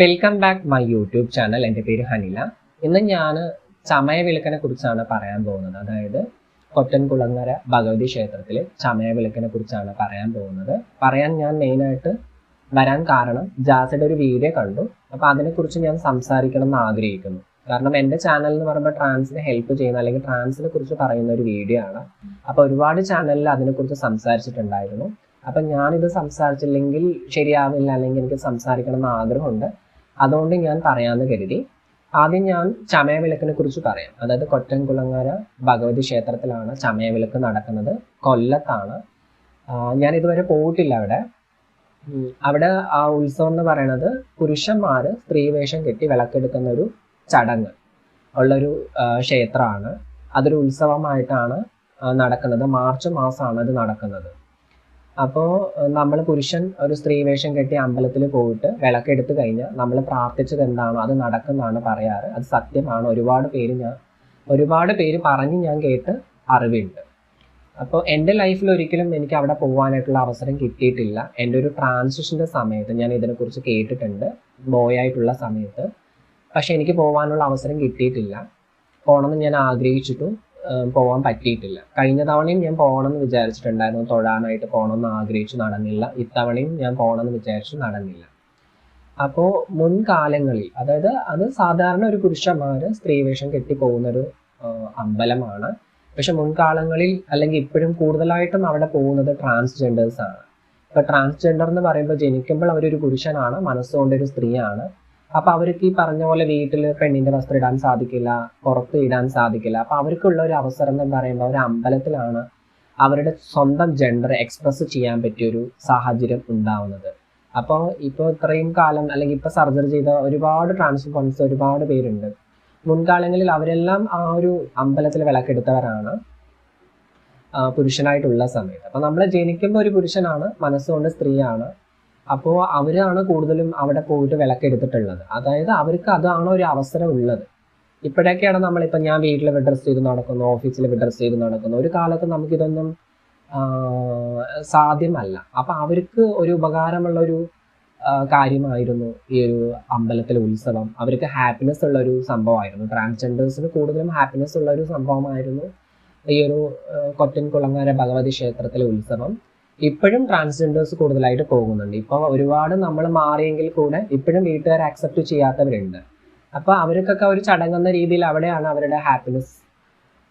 Welcome back my YouTube channel എന്റെ പേര് ഹനില. ഇന്ന് ഞാൻ ചമയവിളക്കിനെ കുറിച്ചാണ് പറയാൻ പോകുന്നത്. അതായത് കൊറ്റൻകുളങ്ങര ഭഗവതി ക്ഷേത്രത്തിലെ ചമയവിളക്കിനെ കുറിച്ചാണ് പറയാൻ പോകുന്നത്. പറയാൻ ഞാൻ മെയിനായിട്ട് വരാൻ കാരണം ജാസയുടെ ഒരു വീഡിയോ കണ്ടു. അപ്പോൾ അതിനെക്കുറിച്ച് ഞാൻ സംസാരിക്കണം എന്ന് ആഗ്രഹിക്കുന്നു. കാരണം എന്റെ ചാനൽ എന്ന് പറയുമ്പോൾ ട്രാൻസിനെ ഹെൽപ്പ് ചെയ്യുന്ന അല്ലെങ്കിൽ ട്രാൻസിനെ കുറിച്ച് പറയുന്ന ഒരു വീഡിയോ ആണ്. അപ്പോൾ ഒരുപാട് ചാനലിൽ അതിനെക്കുറിച്ച് സംസാരിച്ചിട്ടുണ്ടായിരുന്നു. അപ്പം ഞാനിത് സംസാരിച്ചില്ലെങ്കിൽ ശരിയാവില്ല അല്ലെങ്കിൽ എനിക്ക് സംസാരിക്കണം എന്ന് ആഗ്രഹമുണ്ട്. അതുകൊണ്ട് ഞാൻ പറയാമെന്ന് കരുതി. ആദ്യം ഞാൻ ചമയവിളക്കിനെ കുറിച്ച് പറയാം. അതായത് കൊറ്റൻകുളങ്ങര ഭഗവതി ക്ഷേത്രത്തിലാണ് ചമയവിളക്ക് നടക്കുന്നത്. കൊല്ലത്താണ്. ഞാൻ ഇതുവരെ പോയിട്ടില്ല അവിടെ. അവിടെ ആ ഉത്സവം എന്ന് പറയുന്നത് പുരുഷന്മാര് സ്ത്രീവേഷം കെട്ടി വിളക്കെടുക്കുന്ന ഒരു ചടങ്ങ് ഉള്ളൊരു ക്ഷേത്രമാണ്. അതൊരു ഉത്സവമായിട്ടാണ് നടക്കുന്നത്. മാർച്ച് മാസമാണ് അത് നടക്കുന്നത്. അപ്പോൾ നമ്മൾ പുരുഷൻ ഒരു സ്ത്രീ വേഷം കെട്ടി അമ്പലത്തിൽ പോയിട്ട് വിളക്കെടുത്തു കഴിഞ്ഞാൽ നമ്മൾ പ്രാർത്ഥിച്ചത് എന്താണോ അത് നടക്കുന്നതാണ് പറയാറ്. അത് സത്യമാണ്. ഒരുപാട് പേര് ഞാൻ ഒരുപാട് പേര് പറഞ്ഞ് ഞാൻ കേട്ട് അറിവുണ്ട്. അപ്പോൾ എന്റെ ലൈഫിൽ ഒരിക്കലും എനിക്ക് അവിടെ പോകാനായിട്ടുള്ള അവസരം കിട്ടിയിട്ടില്ല. എന്റെ ഒരു ട്രാൻസിഷന്റെ സമയത്ത് ഞാൻ ഇതിനെക്കുറിച്ച് കേട്ടിട്ടുണ്ട്. ബോയ് ആയിട്ടുള്ള സമയത്ത്. പക്ഷെ എനിക്ക് പോകാനുള്ള അവസരം കിട്ടിയിട്ടില്ല. പോകണമെന്ന് ഞാൻ ആഗ്രഹിച്ചിട്ടും പോകാൻ പറ്റിയിട്ടില്ല. കഴിഞ്ഞ തവണയും ഞാൻ പോകണം എന്ന് വിചാരിച്ചിട്ടുണ്ടായിരുന്നു. തൊഴാനായിട്ട് പോകണം എന്ന് ആഗ്രഹിച്ചു നടന്നില്ല. ഇത്തവണയും ഞാൻ പോകണം എന്ന് വിചാരിച്ചു നടന്നില്ല. അപ്പോൾ മുൻകാലങ്ങളിൽ അതായത് അത് സാധാരണ ഒരു പുരുഷന്മാർ സ്ത്രീവേഷം കെട്ടി പോകുന്നൊരു ഏഹ്, അമ്പലമാണ്. പക്ഷെ മുൻകാലങ്ങളിൽ അല്ലെങ്കിൽ ഇപ്പോഴും കൂടുതലായിട്ടും അവിടെ പോകുന്നത് ട്രാൻസ്ജെൻഡേഴ്സ് ആണ് ഇപ്പൊ ട്രാൻസ്ജെൻഡർ എന്ന് പറയുമ്പോൾ ജനിക്കുമ്പോൾ അവരൊരു പുരുഷനാണ് മനസ്സുകൊണ്ട് ഒരു സ്ത്രീയാണ്. അപ്പൊ അവർക്ക് ഈ പറഞ്ഞ പോലെ വീട്ടിൽ പെണ്ണിന്റെ വസ്ത്രം ഇടാൻ സാധിക്കില്ല പുറത്ത് ഇടാൻ സാധിക്കില്ല. അപ്പൊ അവർക്കുള്ള ഒരു അവസരം എന്ന് പറയുമ്പോൾ ഒരു അമ്പലത്തിലാണ് അവരുടെ സ്വന്തം ജെൻഡർ എക്സ്പ്രസ് ചെയ്യാൻ പറ്റിയ ഒരു സാഹചര്യം ഉണ്ടാവുന്നത്. അപ്പോൾ ഇപ്പോൾ ഇത്രയും കാലം അല്ലെങ്കിൽ ഇപ്പോൾ സർജറി ചെയ്ത ഒരുപാട് ട്രാൻസ്ഫോൺസ് ഒരുപാട് പേരുണ്ട്. മുൻകാലങ്ങളിൽ അവരെല്ലാം ആ ഒരു അമ്പലത്തിൽ വിളക്കെടുത്തവരാണ് പുരുഷനായിട്ടുള്ള സമയത്ത്. അപ്പൊ നമ്മൾ ജനിക്കുമ്പോൾ ഒരു പുരുഷനാണ് മനസ്സുകൊണ്ട് സ്ത്രീയാണ്. അപ്പോൾ അവരാണ് കൂടുതലും അവിടെ പോയിട്ട് വിളക്കെടുത്തിട്ടുള്ളത് അതായത് അവർക്ക് അതാണ് ഒരു അവസരം ഉള്ളത് ഇപ്പോഴൊക്കെയാണ് നമ്മളിപ്പോൾ ഞാൻ വീട്ടിൽ വിഡ്രസ് ചെയ്ത് നടക്കുന്നു ഓഫീസിൽ വിഡ്രസ് ചെയ്ത് നടക്കുന്നു. ഒരു കാലത്ത് നമുക്കിതൊന്നും സാധ്യമല്ല. അപ്പം അവർക്ക് ഒരു ഉപകാരമുള്ള ഒരു കാര്യമായിരുന്നു ഈ ഒരു അമ്പലത്തിലെ ഉത്സവം. അവർക്ക് ഹാപ്പിനെസ് ഉള്ള ഒരു സംഭവമായിരുന്നു. ട്രാൻസ്ജെൻഡേഴ്സിന് കൂടുതലും ഹാപ്പിനെസ് ഉള്ള ഒരു സംഭവമായിരുന്നു ഈ ഒരു കൊറ്റൻ കൊറ്റൻകുളങ്ങര ഭഗവതി ക്ഷേത്രത്തിലെ ഉത്സവം. ഇപ്പോഴും ട്രാൻസ്ജെൻഡേഴ്സ് കൂടുതലായിട്ട് പോകുന്നുണ്ട്. ഇപ്പോൾ ഒരുപാട് നമ്മൾ മാറിയെങ്കിൽ കൂടെ ഇപ്പോഴും വീട്ടുകാർ അക്സെപ്റ്റ് ചെയ്യാത്തവരുണ്ട്. അപ്പോൾ അവർക്കൊക്കെ ഒരു ചടങ്ങുന്ന രീതിയിൽ അവിടെയാണ് അവരുടെ ഹാപ്പിനെസ്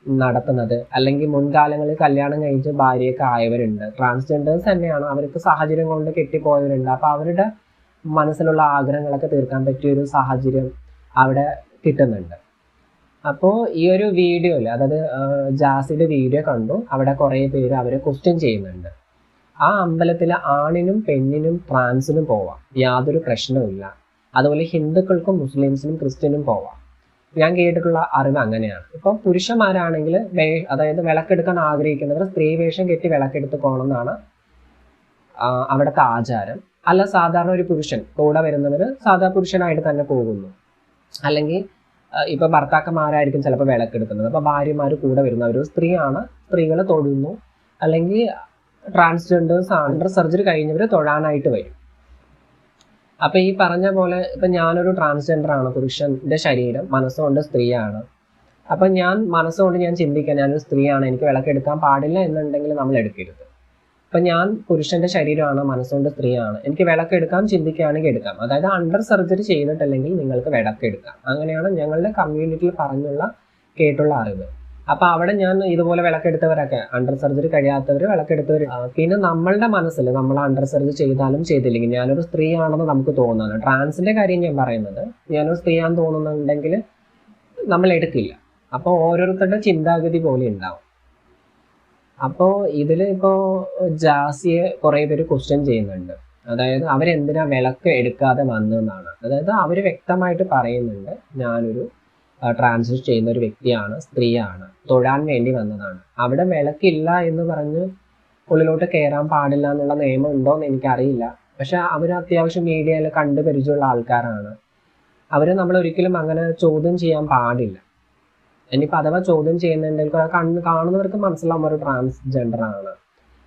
നടത്തുന്നത്. അല്ലെങ്കിൽ മുൻകാലങ്ങളിൽ കല്യാണം കഴിച്ച് ഭാര്യയൊക്കെ ആയവരുണ്ട്. ട്രാൻസ്ജെൻഡേഴ്സ് തന്നെയാണ് അവർക്ക് സാഹചര്യം കൊണ്ട് കെട്ടിപ്പോയവരുണ്ട്. അപ്പോൾ അവരുടെ മനസ്സിലുള്ള ആഗ്രഹങ്ങളൊക്കെ തീർക്കാൻ പറ്റിയ ഒരു സാഹചര്യം അവിടെ കിട്ടുന്നുണ്ട്. അപ്പോൾ ഈ ഒരു വീഡിയോയിൽ അതായത് ജാസിന്റെ വീഡിയോ കണ്ടു. അവിടെ കുറേ പേര് അവരെ ക്വസ്റ്റ്യൻ ചെയ്യുന്നുണ്ട്. ആ അമ്പലത്തിലെ ആണിനും പെണ്ണിനും ട്രാൻസിനും പോവാം. യാതൊരു പ്രശ്നവുമില്ല. അതുപോലെ ഹിന്ദുക്കൾക്കും മുസ്ലിംസിനും ക്രിസ്ത്യനും പോവാം. ഞാൻ കേട്ടിട്ടുള്ള അറിവ് അങ്ങനെയാണ്. ഇപ്പം പുരുഷന്മാരാണെങ്കിൽ അതായത് വിളക്കെടുക്കാൻ ആഗ്രഹിക്കുന്നവർ സ്ത്രീ വേഷം കെട്ടി വിളക്കെടുത്ത് പോകണം എന്നാണ് അവിടുത്തെ ആചാരം. അല്ല സാധാരണ ഒരു പുരുഷൻ കൂടെ വരുന്നവർ സാധാ പുരുഷനായിട്ട് തന്നെ പോകുന്നു. അല്ലെങ്കിൽ ഇപ്പൊ ഭർത്താക്കന്മാരായിരിക്കും ചിലപ്പോൾ വിളക്കെടുക്കുന്നത്. അപ്പൊ ഭാര്യമാർ കൂടെ വരുന്നവർ സ്ത്രീയാണ് സ്ത്രീകളെ തൊഴുന്നു അല്ലെങ്കിൽ ട്രാൻസ്ജെൻഡേഴ്സ് ആണ് സർജറി കഴിഞ്ഞവർ തൊഴാനായിട്ട് വരും. അപ്പം ഈ പറഞ്ഞ പോലെ ഇപ്പം ഞാനൊരു ട്രാൻസ്ജെൻഡർ ആണ് പുരുഷന്റെ ശരീരം മനസ്സുകൊണ്ട് സ്ത്രീയാണ്. അപ്പം ഞാൻ മനസ്സുകൊണ്ട് ഞാൻ ചിന്തിക്കാൻ ഞാനൊരു സ്ത്രീയാണ് എനിക്ക് വിളക്കെടുക്കാൻ പാടില്ല എന്നുണ്ടെങ്കിൽ നമ്മൾ എടുക്കരുത്. അപ്പം ഞാൻ പുരുഷന്റെ ശരീരമാണ് മനസ്സുകൊണ്ട് സ്ത്രീയാണ്. എനിക്ക് വിളക്കെടുക്കാം ചിന്തിക്കുകയാണെങ്കിൽ എടുക്കാം. അതായത് അണ്ടർ സർജറി ചെയ്തിട്ടില്ലെങ്കിൽ നിങ്ങൾക്ക് വിളക്കെടുക്കാം അങ്ങനെയാണ് ഞങ്ങളുടെ കമ്മ്യൂണിറ്റിയിൽ പറഞ്ഞുള്ള കേട്ടുള്ള അറിവ്. അപ്പൊ അവിടെ ഞാൻ ഇതുപോലെ വിളക്കെടുത്തവരൊക്കെ. അണ്ടർ സർജറി കഴിയാത്തവർ വിളക്കെടുത്തവർ പിന്നെ നമ്മളുടെ മനസ്സിൽ നമ്മൾ അണ്ടർ സർജറി ചെയ്താലും ചെയ്തില്ലെങ്കിൽ ഞാനൊരു സ്ത്രീയാണെന്ന് നമുക്ക് തോന്നുന്നത് ട്രാൻസിന്റെ കാര്യം ഞാൻ പറയുന്നത്. ഞാനൊരു സ്ത്രീയാണെന്ന് തോന്നുന്നുണ്ടെങ്കിൽ നമ്മൾ എടുക്കില്ല. അപ്പോൾ ഓരോരുത്തരുടെ ചിന്താഗതി പോലെ ഉണ്ടാവും. അപ്പോൾ ഇതിൽ ഇപ്പോ ജാസിയെ കുറേ പേര് ക്വസ്റ്റ്യൻ ചെയ്യുന്നുണ്ട്. അതായത് അവരെന്തിനാ വിളക്ക് എടുക്കാതെ വന്നതെന്നാണ്. അതായത് അവർ വ്യക്തമായിട്ട് പറയുന്നുണ്ട് ഞാനൊരു ട്രാൻസിറ്റ് ചെയ്യുന്ന ഒരു വ്യക്തിയാണ് സ്ത്രീയാണ്. തൊഴാൻ വേണ്ടി വന്നതാണ്. അവിടെ വിളക്കില്ല എന്ന് പറഞ്ഞ് ഉള്ളിലോട്ട് കയറാൻ പാടില്ല എന്നുള്ള നിയമം ഉണ്ടോ എന്ന് എനിക്കറിയില്ല. പക്ഷെ അവർ അത്യാവശ്യം മീഡിയയിൽ കണ്ടു പരിചയമുള്ള ആൾക്കാരാണ്. അവരെ നമ്മൾ ഒരിക്കലും അങ്ങനെ ചോദ്യം ചെയ്യാൻ പാടില്ല. ഇനിയിപ്പോൾ അഥവാ ചോദ്യം ചെയ്യുന്നുണ്ടെങ്കിൽ കണ്ണ് കാണുന്നവർക്ക് മനസ്സിലാവും ഒരു ട്രാൻസ്ജെൻഡർ ആണ്.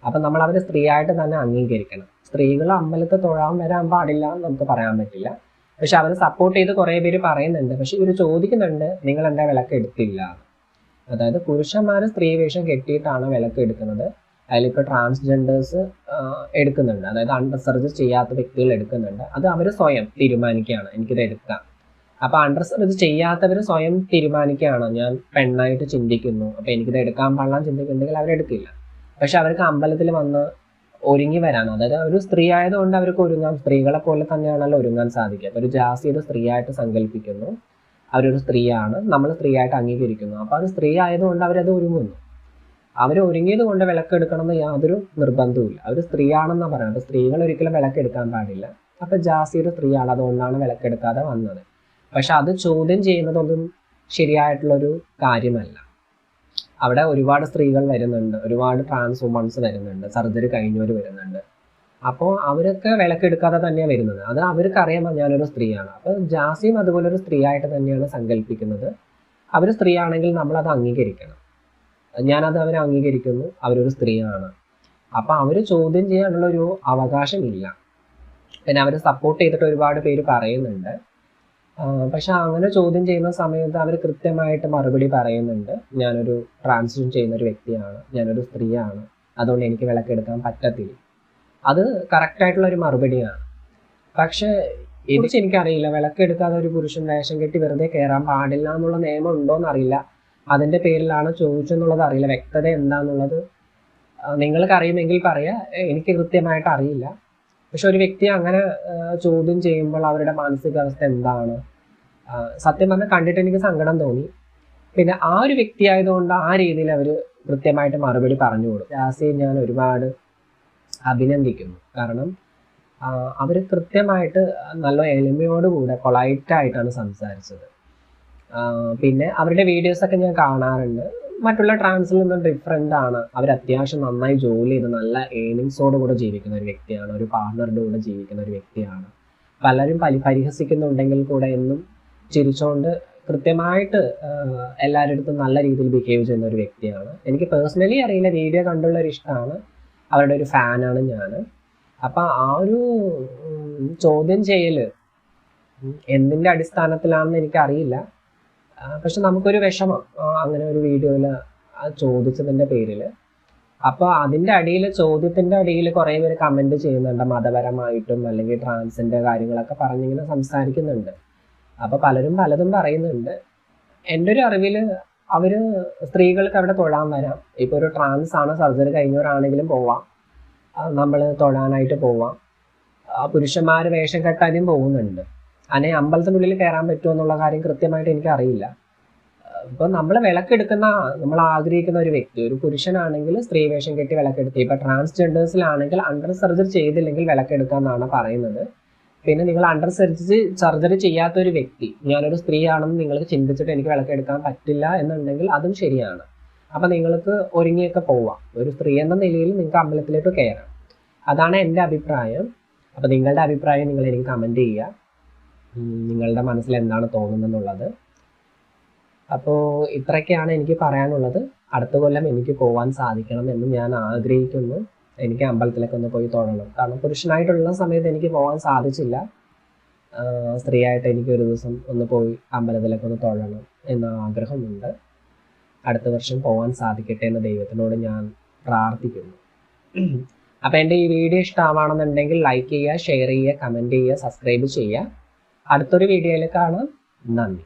അപ്പം നമ്മൾ അവരെ സ്ത്രീയായിട്ട് തന്നെ അംഗീകരിക്കണം. സ്ത്രീകൾ അമ്പലത്തിൽ തൊഴാൻ വരാൻ പാടില്ല എന്ന് നമുക്ക് പറയാൻ പറ്റില്ല. പക്ഷെ അവരെ സപ്പോർട്ട് ചെയ്ത് കുറേ പേര് പറയുന്നുണ്ട്. പക്ഷെ ഇവർ ചോദിക്കുന്നുണ്ട് നിങ്ങൾ എന്താ വിളക്ക് എടുത്തില്ല? അതായത് പുരുഷന്മാർ സ്ത്രീ വേഷം കെട്ടിയിട്ടാണ് വിളക്ക് എടുക്കുന്നത്. അതിലിപ്പോൾ ട്രാൻസ്ജെൻഡേഴ്സ് എടുക്കുന്നുണ്ട്. അതായത് അണ്ടർ സർജറി ചെയ്യാത്ത വ്യക്തികൾ എടുക്കുന്നുണ്ട്. അത് അവർ സ്വയം തീരുമാനിക്കുകയാണ്. എനിക്കിത് എടുക്കാം. അപ്പോൾ അണ്ടർ സർജറി ചെയ്യാത്തവർ സ്വയം തീരുമാനിക്കുകയാണ്. ഞാൻ പെണ്ണായിട്ട് ചിന്തിക്കുന്നു. അപ്പോൾ എനിക്കിത് എടുക്കാൻ പാടാൻ ചിന്തിക്കുന്നുണ്ടെങ്കിൽ അവരെടുക്കില്ല പക്ഷെ അവർക്ക് അമ്പലത്തിൽ വന്ന് ഒരുങ്ങി വരാൻ. അതായത് ഒരു സ്ത്രീ ആയതുകൊണ്ട് അവർക്ക് ഒരുങ്ങാൻ സ്ത്രീകളെ പോലെ തന്നെയാണല്ലോ ഒരുങ്ങാൻ സാധിക്കുക. ഒരു ജാസി ഒരു സ്ത്രീയായിട്ട് സങ്കല്പിക്കുന്നു. അവരൊരു സ്ത്രീയാണ്. നമ്മൾ സ്ത്രീയായിട്ട് അംഗീകരിക്കുന്നു. അപ്പോൾ അത് സ്ത്രീ ആയതുകൊണ്ട് അവരത് ഒരുങ്ങുന്നു. അവർ ഒരുങ്ങിയത് കൊണ്ട് വിളക്കെടുക്കണം എന്ന് യാതൊരു നിർബന്ധവുമില്ല അവർ സ്ത്രീയാണെന്നാണ് പറയുന്നത്. സ്ത്രീകൾ ഒരിക്കലും വിളക്കെടുക്കാൻ പാടില്ല. അപ്പോൾ ജാസി ഒരു സ്ത്രീയാണ്. അതുകൊണ്ടാണ് വിളക്കെടുക്കാതെ വന്നത്. പക്ഷെ അത് ചോദ്യം ചെയ്യുന്നതൊന്നും ശരിയായിട്ടുള്ളൊരു കാര്യമല്ല. അവിടെ ഒരുപാട് സ്ത്രീകൾ വരുന്നുണ്ട്. ഒരുപാട് ട്രാൻസ് വുമൺസ് വരുന്നുണ്ട്. സർജറി കഴിഞ്ഞവർ വരുന്നുണ്ട്. അപ്പോൾ അവരൊക്കെ വിളക്കെടുക്കാതെ തന്നെയാണ് വരുന്നത്. അത് അവർക്ക് അറിയാം ഞാനൊരു സ്ത്രീയാണ്. അപ്പോൾ ജാസിയും അതുപോലെ ഒരു സ്ത്രീയായിട്ട് തന്നെയാണ് സങ്കല്പിക്കുന്നത് അവർ സ്ത്രീയാണെങ്കിൽ അത് അംഗീകരിക്കണം. ഞാനത് അവരെ അംഗീകരിക്കുന്നു. അവരൊരു സ്ത്രീയാണ്. അപ്പോൾ അവർ ചോദ്യം ചെയ്യാനുള്ള ഒരു അവകാശമില്ല. പിന്നെ അവർ സപ്പോർട്ട് ചെയ്തിട്ട് ഒരുപാട് പേര് പറയുന്നുണ്ട്. പക്ഷെ അങ്ങനെ ചോദ്യം ചെയ്യുന്ന സമയത്ത് അവർ കൃത്യമായിട്ട് മറുപടി പറയുന്നുണ്ട്. ഞാനൊരു ട്രാൻസിഷൻ ചെയ്യുന്ന ഒരു വ്യക്തിയാണ്. ഞാനൊരു സ്ത്രീയാണ്. അതുകൊണ്ട് എനിക്ക് വിളക്കെടുക്കാൻ പറ്റത്തില്ല. അത് കറക്റ്റായിട്ടുള്ള ഒരു മറുപടിയാണ്. പക്ഷെ ഇതിച്ച് എനിക്കറിയില്ല. വിളക്കെടുക്കാതെ ഒരു പുരുഷൻ വേഷം കെട്ടി വെറുതെ കയറാൻ പാടില്ല എന്നുള്ള നിയമം ഉണ്ടോയെന്ന് അറിയില്ല അതിന്റെ പേരിലാണ് ചോദിച്ചെന്നുള്ളത് അറിയില്ല. വ്യക്തത എന്താന്നുള്ളത് നിങ്ങൾക്ക് അറിയുമെങ്കിൽ പറയാ. എനിക്ക് കൃത്യമായിട്ട് അറിയില്ല. പക്ഷെ ഒരു വ്യക്തി അങ്ങനെ ചോദ്യം ചെയ്യുമ്പോൾ അവരുടെ മാനസികാവസ്ഥ എന്താണ്? സത്യം പറഞ്ഞാൽ കണ്ടിട്ട് എനിക്ക് സങ്കടം തോന്നി. പിന്നെ ആ ഒരു വ്യക്തി ആയതുകൊണ്ട് ആ രീതിയിൽ അവർ കൃത്യമായിട്ട് മറുപടി പറഞ്ഞു കൊടുക്കും ജാസിയെ ഞാൻ ഒരുപാട് അഭിനന്ദിക്കുന്നു. കാരണം അവർ കൃത്യമായിട്ട് നല്ല എളിമയോടുകൂടെ പൊളൈറ്റായിട്ടാണ് സംസാരിച്ചത്. പിന്നെ അവരുടെ വീഡിയോസൊക്കെ ഞാൻ കാണാറുണ്ട്. മറ്റുള്ള ട്രാൻസിൽ നിന്നും ഡിഫറെന്റ് ആണ്. അവർ അത്യാവശ്യം നന്നായി ജോലി ചെയ്ത് നല്ല ഏണിങ്സോട് കൂടെ ജീവിക്കുന്ന ഒരു വ്യക്തിയാണ്. ഒരു പാർട്ണറുടെ കൂടെ ജീവിക്കുന്ന ഒരു വ്യക്തിയാണ്. പലരും പരി പരിഹസിക്കുന്നുണ്ടെങ്കിൽ കൂടെ എന്നും ചിരിച്ചുകൊണ്ട് കൃത്യമായിട്ട് എല്ലാവരുടെ അടുത്തും നല്ല രീതിയിൽ ബിഹേവ് ചെയ്യുന്ന ഒരു വ്യക്തിയാണ്. എനിക്ക് പേഴ്സണലി അറിയില്ല വീഡിയോ കണ്ടുള്ള ഒരു ഇഷ്ടമാണ്. അവരുടെ ഒരു ഫാനാണ് ഞാൻ അപ്പം ആ ഒരു ചോദ്യം ചെയ്യൽ എന്തിന്റെ അടിസ്ഥാനത്തിലാണെന്ന് എനിക്കറിയില്ല. പക്ഷെ നമുക്കൊരു വിഷമം. അങ്ങനെ ഒരു വീഡിയോയിൽ ചോദിച്ചതിന്റെ പേരിൽ അപ്പോൾ അതിന്റെ അടിയിൽ ചോദ്യത്തിന്റെ അടിയിൽ കുറേ പേര് കമന്റ് ചെയ്യുന്നുണ്ട്. മതപരമായിട്ടും അല്ലെങ്കിൽ ട്രാൻസിന്റെ കാര്യങ്ങളൊക്കെ പറഞ്ഞിങ്ങനെ സംസാരിക്കുന്നുണ്ട്. അപ്പോൾ പലരും പലതും പറയുന്നുണ്ട്. എന്റെ ഒരു അറിവിൽ അവർ സ്ത്രീകൾക്ക് അവിടെ തൊഴാൻ വരാം. ഇപ്പൊ ഒരു ട്രാൻസ് ആണ് സർജറി കഴിഞ്ഞവരാണെങ്കിലും പോവാം. നമ്മൾ തൊഴാനായിട്ട് പോവാം. പുരുഷന്മാർ വേഷം കെട്ടാനും പോകുന്നുണ്ട്. അനെ അമ്പലത്തിനുള്ളിൽ കയറാൻ പറ്റുമോ എന്നുള്ള കാര്യം കൃത്യമായിട്ട് എനിക്ക് അറിയില്ല. ഇപ്പൊ നമ്മൾ വിളക്കെടുക്കുന്ന നമ്മൾ ആഗ്രഹിക്കുന്ന ഒരു വ്യക്തി ഒരു പുരുഷനാണെങ്കിൽ സ്ത്രീ വേഷം കെട്ടി വിളക്കെടുത്തി ഇപ്പൊ ട്രാൻസ്ജെൻഡേഴ്സിലാണെങ്കിൽ അണ്ടർ സർജറി ചെയ്തില്ലെങ്കിൽ വിളക്കെടുക്കാന്നാണ് പറയുന്നത്. പിന്നെ നിങ്ങൾ അണ്ടർ സർജറി സർജറി ചെയ്യാത്ത ഒരു വ്യക്തി ഞാനൊരു സ്ത്രീ ആണെന്ന് നിങ്ങൾ ചിന്തിച്ചിട്ട് എനിക്ക് വിളക്കെടുക്കാൻ പറ്റില്ല എന്നുണ്ടെങ്കിൽ അതും ശരിയാണ്. അപ്പൊ നിങ്ങൾക്ക് ഒരുങ്ങിയൊക്കെ പോവാം. ഒരു സ്ത്രീ എന്ന നിലയിൽ നിങ്ങൾക്ക് അമ്പലത്തിലേക്ക് കയറാം. അതാണ് എന്റെ അഭിപ്രായം. അപ്പൊ നിങ്ങളുടെ അഭിപ്രായം നിങ്ങൾ എനിക്ക് കമന്റ് ചെയ്യുക. നിങ്ങളുടെ മനസ്സിൽ എന്താണ് തോന്നുന്നതെന്നുള്ളത് അപ്പോൾ ഇത്രയൊക്കെയാണ് എനിക്ക് പറയാനുള്ളത്. അടുത്ത കൊല്ലം എനിക്ക് പോകാൻ സാധിക്കണം എന്ന് ഞാൻ ആഗ്രഹിക്കുന്നു. എനിക്ക് അമ്പലത്തിലൊക്കെ ഒന്ന് പോയി തൊഴണം. കാരണം പുരുഷനായിട്ടുള്ള സമയത്ത് എനിക്ക് പോകാൻ സാധിച്ചില്ല. സ്ത്രീയായിട്ട് എനിക്ക് ഒരു ദിവസം ഒന്ന് പോയി അമ്പലത്തിലൊക്കെ ഒന്ന് തൊഴണം എന്ന ആഗ്രഹമുണ്ട്. അടുത്ത വർഷം പോകാൻ സാധിക്കട്ടെ എന്ന് ദൈവത്തിനോട് ഞാൻ പ്രാർത്ഥിക്കുന്നു. അപ്പം എന്റെ ഈ വീഡിയോ ഇഷ്ടമാണെന്നുണ്ടെങ്കിൽ ലൈക്ക് ചെയ്യുക ഷെയർ ചെയ്യുക കമന്റ് ചെയ്യുക സബ്സ്ക്രൈബ് ചെയ്യുക. അടുത്തൊരു വീഡിയോയിൽ കാണാം. നന്ദി.